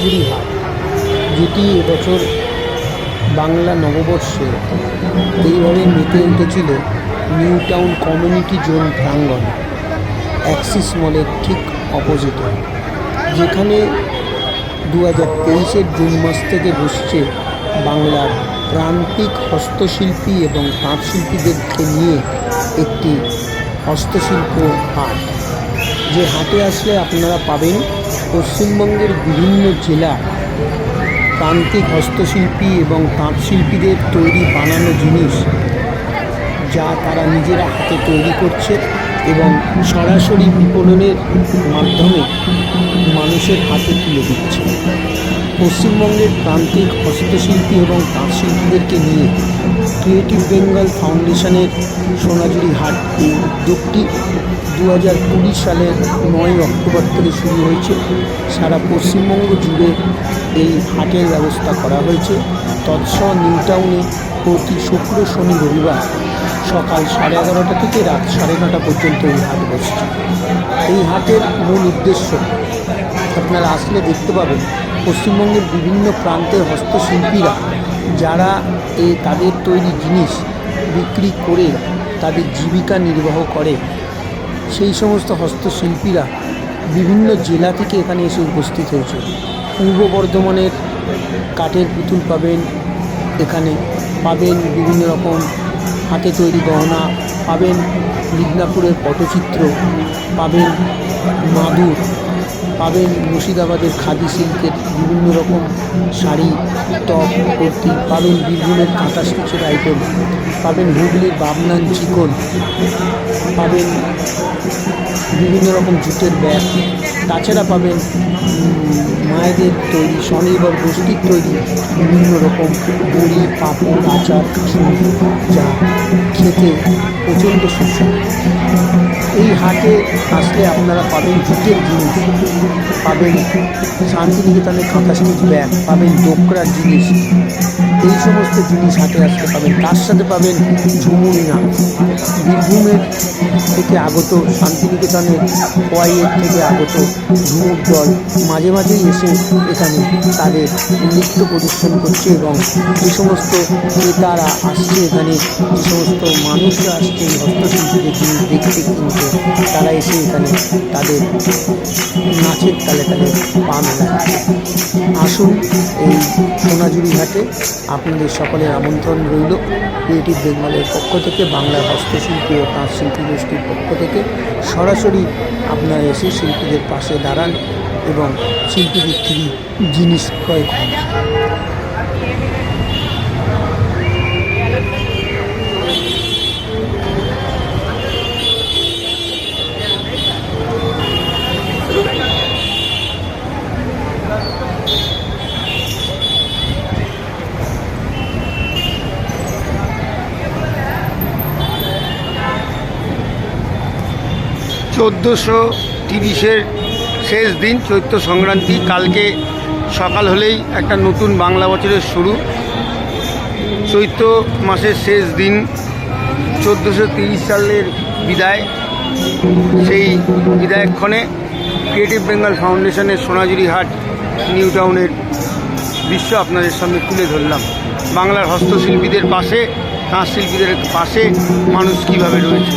সোনাঝুরি হাট যেটি এবছর বাংলা নববর্ষে এইভাবে মেতে উঠেছিল নিউ টাউন কমিউনিটি জোন প্রাঙ্গণ, অ্যাক্সিস মলের ঠিক অপোজিটে, যেখানে দু হাজার তেইশের জুন মাস থেকে বসছে বাংলার প্রান্তিক হস্তশিল্পী এবং তাঁতশিল্পীদেরকে নিয়ে একটি হস্তশিল্প হাট যে হাটে আসলে আপনারা পাবেন পশ্চিমবঙ্গের বিভিন্ন জেলা প্রান্তিক হস্তশিল্পী এবং তাঁতশিল্পীদের তৈরি বানানো জিনিস যা তারা নিজেরা হাতে তৈরি করছে এবং সরাসরি বিপণনের মাধ্যমে মানুষের হাতে তুলে দিচ্ছে। পশ্চিমবঙ্গের প্রান্তিক হস্তশিল্পী এবং তাঁতশিল্পীদেরকে নিয়ে ক্রিয়েটিভ বেঙ্গল ফাউন্ডেশনের সোনাঝুরি হাট এই উদ্যোগটি দু হাজার কুড়ি সালের নয় অক্টোবর থেকে শুরু হয়েছে। সারা পশ্চিমবঙ্গ জুড়ে এই হাটের ব্যবস্থা করা হয়েছে। তৎসহ নিউ টাউনে প্রতি শুক্র, শনি, রবিবার সকাল সাড়ে এগারোটা থেকে রাত সাড়ে নটা পর্যন্ত এই হাট বসছে। এই হাটের মূল উদ্দেশ্য আপনারা আসলে দেখতে পাবেন পশ্চিমবঙ্গের বিভিন্ন প্রান্তের হস্তশিল্পীরা, যারা এই তাদের তৈরি জিনিস বিক্রি করে তাদের জীবিকা নির্বাহ করে, সেই সমস্ত হস্তশিল্পীরা বিভিন্ন জেলা থেকে এখানে এসে উপস্থিত হয়েছে। পূর্ব বর্ধমানের কাঠের পুতুল পাবেন, এখানে পাবেন বিভিন্ন রকম হাতে তৈরি গহনা, পাবেন মিদনাপুরের পটচিত্র, পাবেন মাদুর পাবেন মুর্শিদাবাদের খাদি সিল্কের বিভিন্ন রকম শাড়ি, টপ, কুর্তি পাবেন বীরভূমের কাঁথা স্টিচের আইটেম, পাবেন হুগলির বাবনান চিকন, পাবেন বিভিন্ন রকম জুটের ব্যাগ, তাছাড়া পাবেন মায়েদের তৈরি, স্বনির্ভর গোষ্ঠীর তৈরি বিভিন্ন রকম বড়ি পাঁপড়, আচার যা খেতে প্রচণ্ড সুস্বাদু। এই হাটে আসলে আপনারা পাবেন জুটের জিনিস। পাবেন শান্তিনিকেতনের কাঁথা সিমিত ব্যাগ, পাবেন ডোকরার জিনিস। এই সমস্ত জিনিস হাটে আসতে পাবেন। তার সাথে পাবেন ঝুমুরি নাচ বীরভূমের থেকে আগত শান্তিনিকেতনের কোয়াইয়ের থেকে আগত ঝুমুর দল মাঝে মাঝেই এসে এখানে তাদের নৃত্য প্রদর্শন করছে এবং যে সমস্ত ক্রেতারা আসছে এখানে, যে সমস্ত মানুষরা আসছে হস্তশিল্পীদের জিনিস দেখতে কিনতে তারা এসে এখানে তাদের নাচের তালে তালে পা মেলাচ্ছে। আসুন এই সোনাঝুরি ঘাটে আপনাদের সকলের আমন্ত্রণ রইল। ক্রিয়েটিভ বেঙ্গলের পক্ষ থেকে বাংলার হস্তশিল্পী ও তাঁত শিল্পী গোষ্ঠীর পক্ষ থেকে সরাসরি আপনারা এসে শিল্পীদের পাশে দাঁড়ান এবং শিল্পীদের থেকে জিনিস ক্রয় করুন। চোদ্দোশো তিরিশের শেষ দিন চৈত্র সংক্রান্তি, কালকে সকাল হলেই একটা নতুন বাংলা বছরের শুরু। চৈত্র মাসের শেষ দিন, চোদ্দোশো সালের বিদায়। সেই বিদায়ক্ষণে ক্রিয়েটিভ বেঙ্গল ফাউন্ডেশনের সোনাঝুরি হাট নিউ টাউনের দৃশ্য আপনাদের সামনে তুলে ধরলাম। বাংলার হস্তশিল্পীদের পাশে তাঁত শিল্পীদের পাশে মানুষ কীভাবে রয়েছে?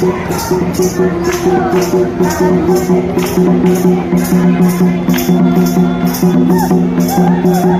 Thank you.